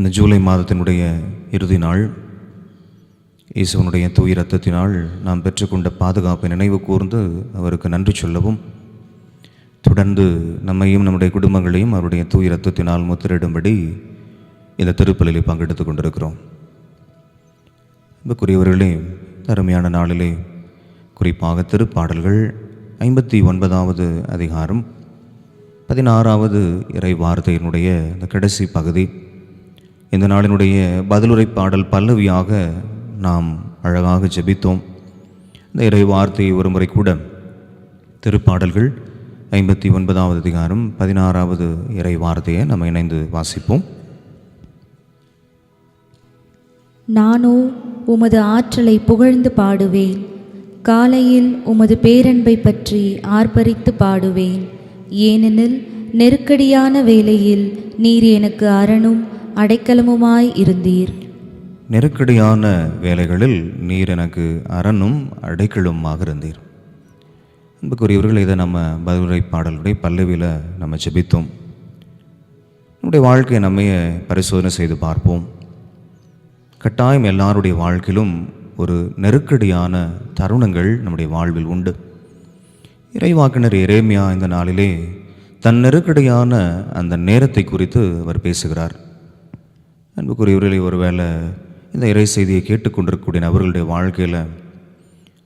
இந்த ஜூலை மாதத்தினுடைய இறுதி நாள் இயேசுவனுடைய தூய ரத்தத்தினால் நாம் பெற்றுக்கொண்ட பாதுகாப்பை நினைவு கூர்ந்து அவருக்கு நன்றி சொல்லவும் தொடர்ந்து நம்மையும் நம்முடைய குடும்பங்களையும் அவருடைய தூய ரத்தத்தினால் முத்திரிடும்படி இந்த திருப்பலிலே பங்கெடுத்து கொண்டிருக்கிறோம். அன்புக்குரியவர்களே அருமையான நாளிலே குறிப்பாக திருப்பாடல்கள் ஐம்பத்தி ஒன்பதாவது அதிகாரம் பதினாறாவது இறை வார்த்தையினுடைய இந்த கடைசி பகுதி. இந்த நாளினுடைய பதிலுரை பாடல் பல்லவியாக நாம் அழகாக ஜெபித்தோம். இந்த இறை வார்த்தையை ஒரு முறை கூட திருப்பாடல்கள் ஐம்பத்தி ஒன்பதாவது அதிகாரம் பதினாறாவது இறை வார்த்தையை நம்ம இணைந்து வாசிப்போம். நானோ உமது ஆற்றலை புகழ்ந்து பாடுவேன். காலையில் உமது பேரன்பை பற்றி ஆர்ப்பரித்து பாடுவேன். ஏனெனில் நெருக்கடியான வேளையில் நீர் எனக்கு அரணும் அடைக்கலமுமாய் இருந்தீர். நெருக்கடியான வேலைகளில் நீர் எனக்கு அரணும் அடைக்கலுமாக இருந்தீர். அன்புக்குரியவர்கள் இதை நம்ம பதிலுரை பாடலுடைய பல்லவியில் நம்ம ஜெபித்தோம். நம்முடைய வாழ்க்கையை நம்மையே பரிசோதனை செய்து பார்ப்போம். கட்டாயம் எல்லாருடைய வாழ்க்கையிலும் ஒரு நெருக்கடியான தருணங்கள் நம்முடைய வாழ்வில் உண்டு. இறைவாக்கினர் எரேமியா இந்த நாளிலே தன் நெருக்கடியான அந்த நேரத்தை குறித்து அவர் பேசுகிறார். அன்புக்குரியவர்களே ஒருவேளை இந்த இறை செய்தியை கேட்டுக்கொண்டிருக்கக்கூடிய நபர்களுடைய வாழ்க்கையில்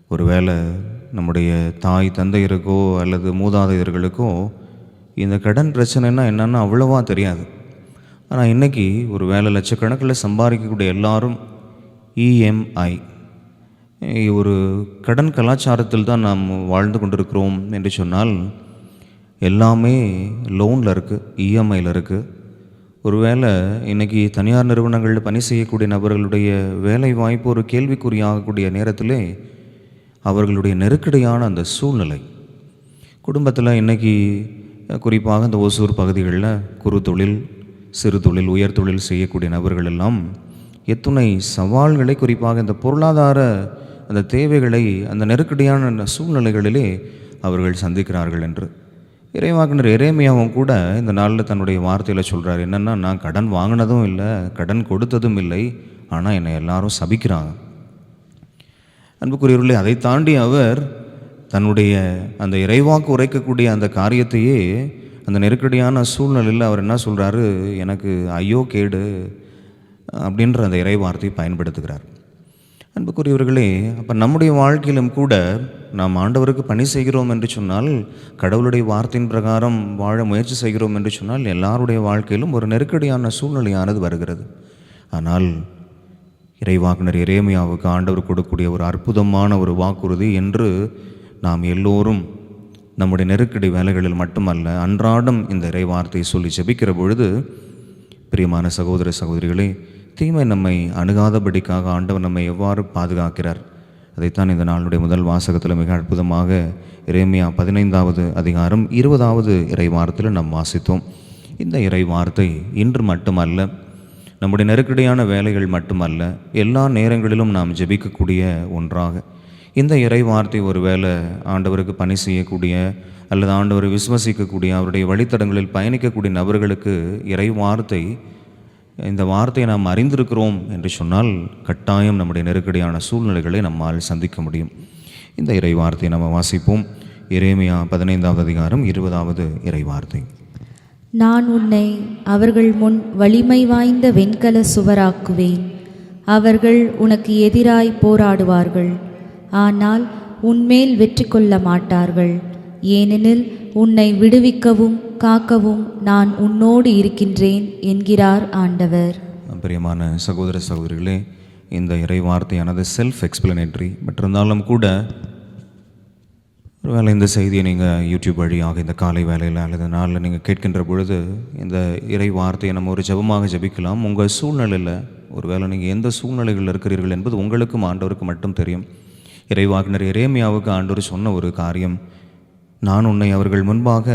ஒருவேளை நம்முடைய தாய் தந்தையருக்கோ அல்லது மூதாதையர்களுக்கோ இந்த கடன் பிரச்சனைனா என்னென்னா அவ்வளவா தெரியாது. ஆனால் இன்றைக்கி ஒரு வேலை லட்சக்கணக்கில் சம்பாதிக்கக்கூடிய எல்லாரும் இஎம்ஐ ஒரு கடன் கலாச்சாரத்தில் தான் நாம் வாழ்ந்து கொண்டிருக்கிறோம் என்று சொன்னால் எல்லாமே லோனில் இருக்குது இஎம்ஐயில் இருக்குது ஒருவேளை இன்றைக்கி தனியார் நிறுவனங்களில் பணி செய்யக்கூடிய நபர்களுடைய வேலை வாய்ப்பு ஒரு கேள்விக்குறியாகக்கூடிய நேரத்திலே அவர்களுடைய நெருக்கடியான அந்த சூழ்நிலை. குடும்பத்தில் இன்றைக்கி குறிப்பாக இந்த ஓசூர் பகுதிகளில் குறு தொழில் சிறு தொழில் உயர் தொழில் செய்யக்கூடிய நபர்கள் எல்லாம் எத்துணை சவால்களை குறிப்பாக இந்த பொருளாதார அந்த தேவைகளை அந்த நெருக்கடியான சூழ்நிலைகளிலே அவர்கள் சந்திக்கிறார்கள் என்று இறைவாக்கினர் இறைமையாகவும் கூட இந்த நாளில் தன்னுடைய வார்த்தையில் சொல்கிறார் என்னென்னா நான் கடன் வாங்கினதும் இல்லை கடன் கொடுத்ததும் இல்லை ஆனால் என்னை எல்லாரும் சபிக்கிறாங்க. அன்புக்குரியவர்களே அதை தாண்டி அவர் தன்னுடைய அந்த இறைவாக்கு உரைக்கக்கூடிய அந்த காரியத்தையே அந்த நெருக்கடியான சூழ்நிலையில் அவர் என்ன சொல்கிறாரு எனக்கு ஐயோ கேடு அப்படின்ற அந்த இறை வார்த்தையை பயன்படுத்துகிறார். அன்புக்குரியவர்களே அப்போ நம்முடைய வாழ்க்கையிலும் கூட நாம் ஆண்டவருக்கு பணி செய்கிறோம் என்று சொன்னால் கடவுளுடைய வார்த்தையின் பிரகாரம் வாழ முயற்சி செய்கிறோம் என்று சொன்னால் எல்லாருடைய வாழ்க்கையிலும் ஒரு நெருக்கடியான சூழ்நிலையானது வருகிறது. ஆனால் இறைவாக்குனர் இறைமையாவுக்கு ஆண்டவர் கொடுக்கக்கூடிய ஒரு அற்புதமான ஒரு வாக்குறுதி என்று நாம் எல்லோரும் நம்முடைய நெருக்கடி வேலைகளில் மட்டுமல்ல அன்றாடம் இந்த இறை வார்த்தையை சொல்லி ஜெபிக்கிற பொழுது பிரியமான சகோதர சகோதரிகளே தீமை நம்மை அணுகாதபடிக்காக ஆண்டவர் நம்மை எவ்வாறு பாதுகாக்கிறார்? அதைத்தான் இந்த நாளுடைய முதல் வாசகத்தில் மிக அற்புதமாக இறைமையா பதினைந்தாவது அதிகாரம் இருபதாவது இறை வாரத்தில் நாம் வாசித்தோம். இந்த இறை வார்த்தை இன்று மட்டுமல்ல நம்முடைய நெருக்கடியான வேலைகள் மட்டுமல்ல எல்லா நேரங்களிலும் நாம் ஜெபிக்கக்கூடிய ஒன்றாக. இந்த இறை வார்த்தை ஒருவேளை ஆண்டவருக்கு பணி செய்யக்கூடிய அல்லது ஆண்டவரை விசுவசிக்கக்கூடிய அவருடைய வழித்தடங்களில் பயணிக்கக்கூடிய நபர்களுக்கு இறை வார்த்தை இந்த வார்த்தையை நாம் அறிந்திருக்கிறோம் என்று சொன்னால் கட்டாயம் நம்முடைய நெருக்கடியான சூழ்நிலைகளை நம்மால் சந்திக்க முடியும். இந்த இறை வார்த்தையை நம்ம வாசிப்போம். இறைமையா பதினைந்தாவது அதிகாரம் இருபதாவது இறை வார்த்தை. நான் உன்னை அவர்கள் முன் வலிமை வாய்ந்த வெண்கல சுவராக்குவேன். அவர்கள் உனக்கு எதிராய் போராடுவார்கள். ஆனால் உன்மேல் வெற்றி கொள்ள மாட்டார்கள். ஏனெனில் உன்னை விடுவிக்கவும் காக்கவும் நான் உன்னோடு இருக்கின்றேன் என்கிறார் ஆண்டவர். பிரியமான சகோதர சகோதரிகளே இந்த இறை வார்த்தையானது செல்ஃப் எக்ஸ்பிளனேட்ரி பட் இருந்தாலும் கூட ஒருவேளை இந்த செய்தியை நீங்கள் யூடியூப் வழியாக இந்த காலை வேலையில் அல்லது நாளில் நீங்கள் கேட்கின்ற பொழுது இந்த இறை வார்த்தையை நம்ம ஒரு ஜெபமாக ஜெபிக்கலாம். உங்கள் சூழ்நிலையில் ஒருவேளை நீங்கள் எந்த சூழ்நிலைகளில் இருக்கிறீர்கள் என்பது உங்களுக்கும் ஆண்டவருக்கு மட்டும் தெரியும். இறைவாக்கினர் இறைமையாவுக்கு ஆண்டவர் சொன்ன ஒரு காரியம் நான் உன்னை அவர்கள் முன்பாக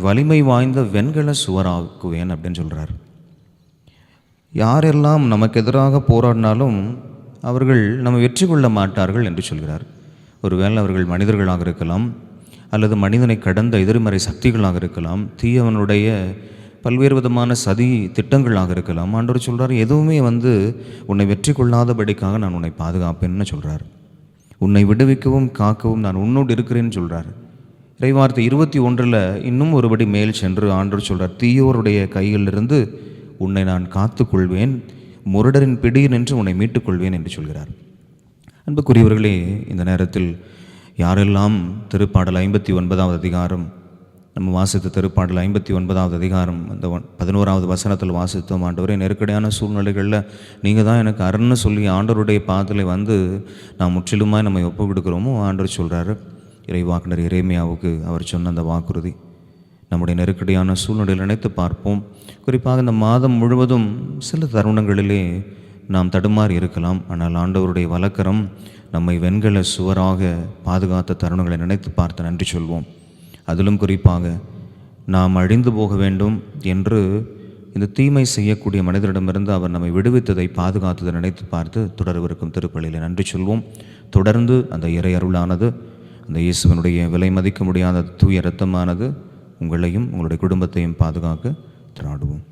வலிமை வாய்ந்த வெண்கல சுவராக்குவேன் அப்படின்னு சொல்கிறார் யாரெல்லாம் நமக்கு எதிராக போராடினாலும் அவர்கள் நம்ம வெற்றி கொள்ள மாட்டார்கள் என்று சொல்கிறார். ஒருவேளை அவர்கள் மனிதர்களாக இருக்கலாம் அல்லது மனிதனை கடந்த எதிர்மறை சக்திகளாக இருக்கலாம் தீயவனுடைய பல்வேறு விதமான சதி திட்டங்களாக இருக்கலாம் ஆண்டவர் சொல்கிறார் எதுவுமே வந்து உன்னை வெற்றி கொள்ளாதபடிக்காக நான் உன்னை பாதுகாப்பேன்னு சொல்கிறார் உன்னை விடுவிக்கவும் காக்கவும் நான் உன்னோடு இருக்கிறேன்னு சொல்கிறார் இறைவார்த்தை இருபத்தி ஒன்றில் இன்னும் ஒருபடி மேல் சென்று ஆண்டவர் சொல்கிறார் தீயோருடைய கையிலிருந்து உன்னை நான் காத்துக்கொள்வேன் முரடரின் பிடியில் நின்று உன்னை மீட்டுக்கொள்வேன் என்று சொல்கிறார். அன்புக்குரியவர்களே இந்த நேரத்தில் யாரெல்லாம் திருப்பாடல் ஐம்பத்தி ஒன்பதாவது அதிகாரம் நம்ம வாசித்த திருப்பாடல் ஐம்பத்தி ஒன்பதாவது அதிகாரம் அந்த பதினோராவது வசனத்தில் வாசித்தோம் ஆண்டவரே நெருக்கடியான சூழ்நிலைகளில் நீங்கள் தான் எனக்கு அருன்னு சொல்லி ஆண்டவருடைய பாதத்தில் வந்து நான் முற்றிலுமாய் நம்ம ஒப்பு கொடுக்குறோமோ ஆண்டவர் சொல்கிறாரு. இறைவாக்குனர் இறைமையாவுக்கு அவர் சொன்ன அந்த வாக்குறுதி. நம்முடைய நெருக்கடியான சூழ்நிலையில் நினைத்து பார்ப்போம். குறிப்பாக இந்த மாதம் முழுவதும் சில தருணங்களிலே நாம் தடுமாறி இருக்கலாம். ஆனால் ஆண்டவருடைய வழக்கரம் நம்மை வெண்கல சுவராக பாதுகாத்த தருணங்களை நினைத்து பார்த்து நன்றி சொல்வோம். அதிலும் குறிப்பாக நாம் அழிந்து போக வேண்டும் என்று இந்த தீமை செய்யக்கூடிய மனிதரிடமிருந்து அவர் நம்மை விடுவித்ததை பாதுகாத்ததை நினைத்து பார்த்து தொடர்விருக்கும் திருப்பலியில் நன்றி சொல்வோம். தொடர்ந்து அந்த இறை அருளானது அந்த இயேசுவனுடைய விலை மதிக்க முடியாத தூய ரத்தமானது உங்களையும் உங்களுடைய குடும்பத்தையும் பாதுகாக்க திராடுவோம்.